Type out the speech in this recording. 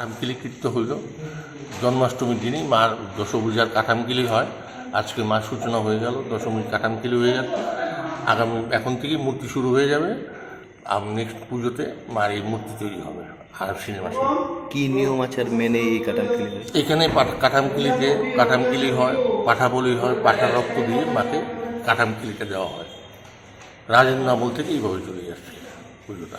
কাঠামকিলিকৃত হইল। জন্মাষ্টমীর দিনই মার দশভূজার কাঠামকিলি হয়। আজকে মার সূচনা হয়ে গেল দশমীর কাঠামকিলি হয়ে গেল। আগামী এখন থেকেই মূর্তি শুরু হয়ে যাবে। আর নেক্সট পুজোতে মার এই মূর্তি তৈরি হবে আর সিনেমা কি নিয়ম আচার মেনে এই হয় এখানে কাঠামকিলিতে কাঠামকিলি হয় পাঠা বলি হয় পাঠা রক্ত দিয়ে মাকে কাঠামকিলিটা দেওয়া হয়। রাজেন নামল থেকে এইভাবে চলে যাচ্ছে পুজোটা।